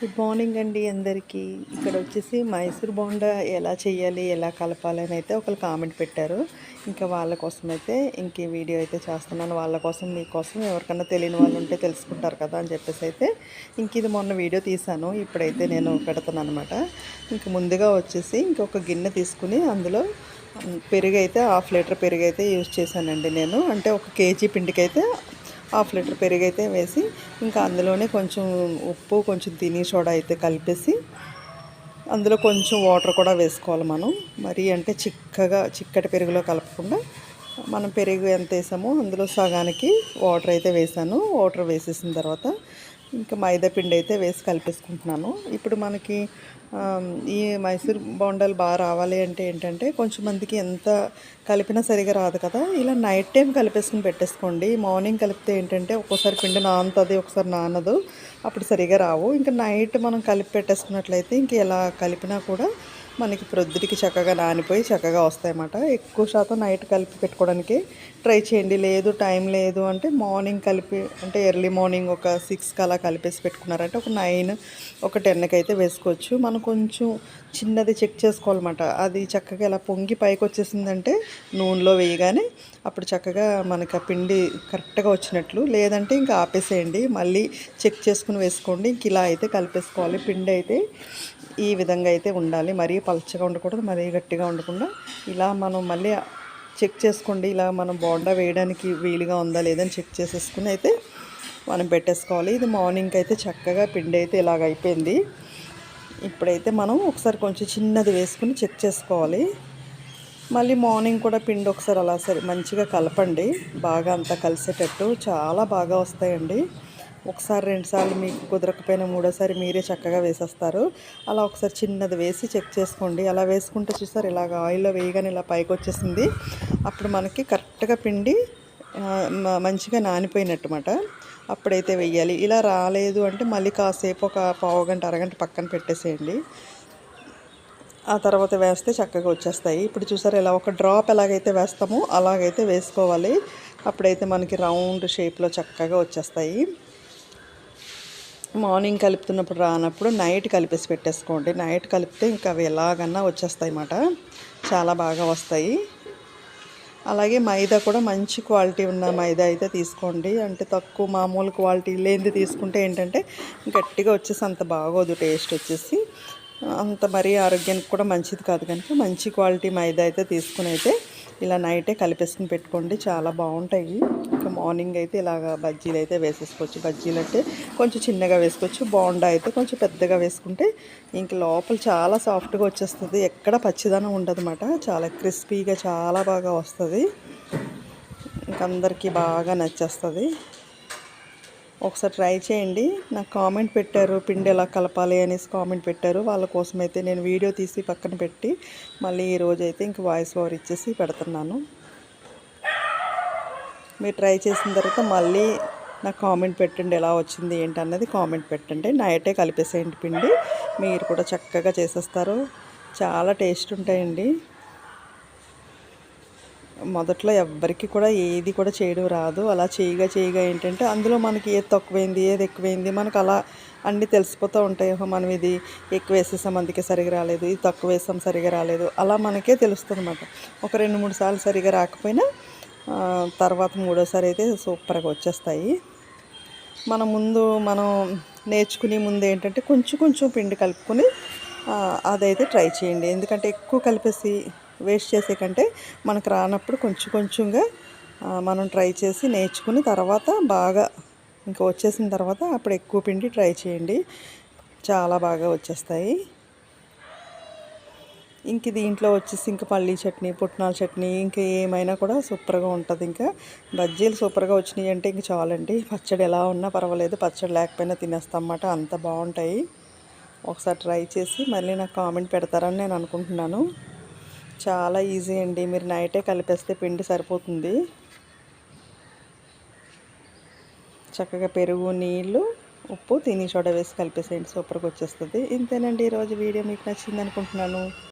Good morning అండి అందరికీ. ఇక్కడ వచ్చేసి మైసూర్ బోండా ఎలా చేయాలి ఎలా కలపాలి అని అయితే ఒకరు కామెంట్ పెట్టారు. ఇంకా వాళ్ళ కోసం అయితే ఇంక వీడియో అయితే చేస్తున్నాను. వాళ్ళ కోసం మీకోసం ఎవరికన్నా తెలియని వాళ్ళు ఉంటే తెలుసుకుంటారు కదా అని చెప్పేసి అయితే ఇంక ఇది మొన్న వీడియో తీశాను. ఇప్పుడైతే నేను పెడతాను అనమాట ఇంక ముందుగా వచ్చేసి ఇంకొక గిన్నె తీసుకుని అందులో పెరుగు అయితే హాఫ్ లీటర్ పెరుగు అయితే యూజ్ చేశానండి నేను. అంటే ఒక కేజీ పిండికి అయితే హాఫ్ లీటర్ పెరుగు అయితే వేసి ఇంకా అందులోనే కొంచెం ఉప్పు కొంచెం తిని సోడా అయితే కలిపేసి అందులో కొంచెం వాటర్ కూడా వేసుకోవాలి మనం. మరి అంటే చిక్కగా చిక్కటి పెరుగులో కలపకుండా మనం పెరుగు ఎంత వేసామో. అందులో సగానికి వాటర్ అయితే వేసాను. వాటర్ వేసేసిన తర్వాత ఇంకా మైదాపిండి అయితే వేసి కలిపేసుకుంటున్నాను. ఇప్పుడు మనకి ఈ మైసూర్ బోండాలు బాగా రావాలి అంటే ఏంటంటే కొంచెం మందికి ఎంత కలిపినా సరిగా రాదు కదా. ఇలా నైట్ టైం కలిపేసుకుని పెట్టేసుకోండి. మార్నింగ్ కలిపితే ఏంటంటే ఒక్కోసారి పిండి నానుతుంది ఒకసారి నానదు. అప్పుడు సరిగా రావు. ఇంకా నైట్ మనం కలిపి పెట్టేసుకున్నట్లయితే ఇంక ఎలా కలిపినా కూడా మనకి ప్రొద్దుటికి చక్కగా నానిపోయి చక్కగా వస్తాయన్నమాట. ఎక్కువ శాతం నైట్ కలిపి పెట్టుకోవడానికి ట్రై చేయండి. లేదు టైం లేదు అంటే మార్నింగ్ కలిపి అంటే ఎర్లీ మార్నింగ్ ఒక సిక్స్కి అలా కలిపేసి పెట్టుకున్నారంటే ఒక నైన్ ఒక టెన్కి అయితే వేసుకోవచ్చు. మనం కొంచెం చిన్నది చెక్ చేసుకోవాలన్నమాట. అది చక్కగా ఇలా పొంగి పైకి వచ్చేసిందంటే నూనెలో వేయగానే అప్పుడు చక్కగా మనకి ఆ పిండి కరెక్ట్గా వచ్చినట్లు. లేదంటే ఇంకా ఆపేసేయండి. మళ్ళీ చెక్ చేసుకుని వేసుకోండి. ఇంక ఇలా అయితే కలిపేసుకోవాలి. పిండి అయితే ఈ విధంగా అయితే ఉండాలి. మరీ పలచగా ఉండకూడదు. మరీ గట్టిగా ఉండకుండా ఇలా మనం మళ్ళీ చెక్ చేసుకోండి. ఇలా మనం బోండా వేయడానికి వీలుగా ఉందా లేదని చెక్ చేసేసుకుని అయితే మనం పెట్టేసుకోవాలి. ఇది మార్నింగ్ అయితే చక్కగా పిండి అయితే ఇలాగ అయిపోయింది. ఇప్పుడైతే మనం ఒకసారి కొంచెం చిన్నది వేసుకుని చెక్ చేసుకోవాలి. మళ్ళీ మార్నింగ్ కూడా పిండి ఒకసారి అలా సరే మంచిగా కలపండి. బాగా అంతా కలిసేటట్టు. చాలా బాగా వస్తాయండి. ఒకసారి రెండుసార్లు మీకు కుదరకపోయినా మూడోసారి మీరే చక్కగా వేసేస్తారు. అలా ఒకసారి చిన్నది వేసి చెక్ చేసుకోండి. అలా వేసుకుంటే చూసారు ఇలాగ ఆయిల్లో వేయగానే ఇలా పైకి వచ్చేసింది. అప్పుడు మనకి కరెక్ట్గా పిండి మంచిగా నానిపోయినట్టుమాట. అప్పుడైతే వెయ్యాలి. ఇలా రాలేదు అంటే మళ్ళీ కాసేపు ఒక పావు గంట అరగంట పక్కన పెట్టేసేయండి. ఆ తర్వాత వేస్తే చక్కగా వచ్చేస్తాయి. ఇప్పుడు చూసారు ఇలా ఒక డ్రాప్ ఎలాగైతే వేస్తామో అలాగైతే వేసుకోవాలి. అప్పుడైతే మనకి రౌండ్ షేప్లో చక్కగా వచ్చేస్తాయి. మార్నింగ్ కలుపుతున్నప్పుడు రానప్పుడు నైట్ కలిపేసి పెట్టేసుకోండి. నైట్ కలిపితే ఇంకా అవి ఎలాగన్నా వచ్చేస్తాయి అన్నమాట. చాలా బాగా వస్తాయి. అలాగే మైదా కూడా మంచి క్వాలిటీ ఉన్న మైదా అయితే తీసుకోండి. అంటే తక్కువ మామూలు క్వాలిటీ లేనిది తీసుకుంటే ఏంటంటే గట్టిగా వచ్చేసి అంత బాగోదు టేస్ట్ వచ్చేసి. అంత మరీ ఆరోగ్యానికి కూడా మంచిది కాదు కనుక మంచి క్వాలిటీ మైదా అయితే తీసుకుని అయితే ఇలా నైటే కలిపేసుకుని పెట్టుకోండి. చాలా బాగుంటాయి. ఇంకా మార్నింగ్ అయితే ఇలాగ బజ్జీలు అయితే వేసేసుకోవచ్చు. బజ్జీలు అంటే కొంచెం చిన్నగా వేసుకోవచ్చు. బాగుండా అయితే కొంచెం పెద్దగా వేసుకుంటే ఇంక లోపల చాలా సాఫ్ట్గా వచ్చేస్తుంది. ఎక్కడ పచ్చిదనం ఉండదు చాలా క్రిస్పీగా చాలా బాగా వస్తుంది. ఇంకందరికీ బాగా నచ్చేస్తుంది. ఒకసారి ట్రై చేయండి. నాకు కామెంట్ పెట్టారు పిండి ఎలా కలపాలి అనేసి కామెంట్ పెట్టారు. వాళ్ళ కోసం అయితే నేను వీడియో తీసి పక్కన పెట్టి మళ్ళీ ఈరోజు అయితే ఇంక వాయిస్ ఓవర్ ఇచ్చేసి పెడుతున్నాను. మీరు ట్రై చేసిన తర్వాత మళ్ళీ నాకు కామెంట్ పెట్టండి ఎలా వచ్చింది ఏంటి అన్నది కామెంట్ పెట్టండి. నైటే కలిపేసేయండి పిండి. మీరు కూడా చక్కగా చేసేస్తారు. చాలా టేస్ట్ ఉంటాయండి. మొదట్లో ఎవ్వరికి కూడా ఏది కూడా చేయడం రాదు. అలా చేయగా చేయగా ఏంటంటే అందులో మనకి ఏది తక్కువైంది ఏది ఎక్కువైంది మనకు అలా అన్నీ తెలిసిపోతూ ఉంటాయి. మనం ఇది ఎక్కువ వేసేసాం అందుకే సరిగా రాలేదు. ఇది తక్కువ వేసాం సరిగా రాలేదు. అలా మనకే తెలుస్తుంది అనమాట ఒక రెండు మూడు సార్లు సరిగా రాకపోయినా తర్వాత మూడోసారి అయితే సూపర్గా వచ్చేస్తాయి. మన ముందు మనం నేర్చుకునే ముందు ఏంటంటే కొంచెం కొంచెం పిండి కలుపుకొని అదైతే ట్రై చేయండి. ఎందుకంటే ఎక్కువ కలిపేసి వేస్ట్ చేసే కంటే మనకు రానప్పుడు కొంచెం కొంచెంగా మనం ట్రై చేసి నేర్చుకుని తర్వాత బాగా ఇంకా వచ్చేసిన తర్వాత అప్పుడు ఎక్కువ పిండి ట్రై చేయండి. చాలా బాగా వచ్చేస్తాయి. ఇంక దీంట్లో వచ్చేసి ఇంకా పల్లీ చట్నీ పుట్నాల చట్నీ ఇంకా ఏమైనా కూడా సూపర్గా ఉంటుంది. ఇంకా బజ్జీలు సూపర్గా వచ్చినాయి అంటే ఇంక చాలండి. పచ్చడి ఎలా ఉన్నా పర్వాలేదు పచ్చడి లేకపోయినా తినేస్తాం అన్నమాట. అంత బాగుంటాయి. ఒకసారి ట్రై చేసి మళ్ళీ నాకు కామెంట్ పెడతారని నేను అనుకుంటున్నాను. చాలా ఈజీ అండి. మీరు నైటే కలిపేస్తే పిండి సరిపోతుంది. చక్కగా పెరుగు నీళ్ళు ఉప్పు తిని చోట వేసి కలిపేసేయండి. సూపర్గా వచ్చేస్తుంది. ఇంతేనండి ఈరోజు వీడియో. మీకు నచ్చింది అనుకుంటున్నాను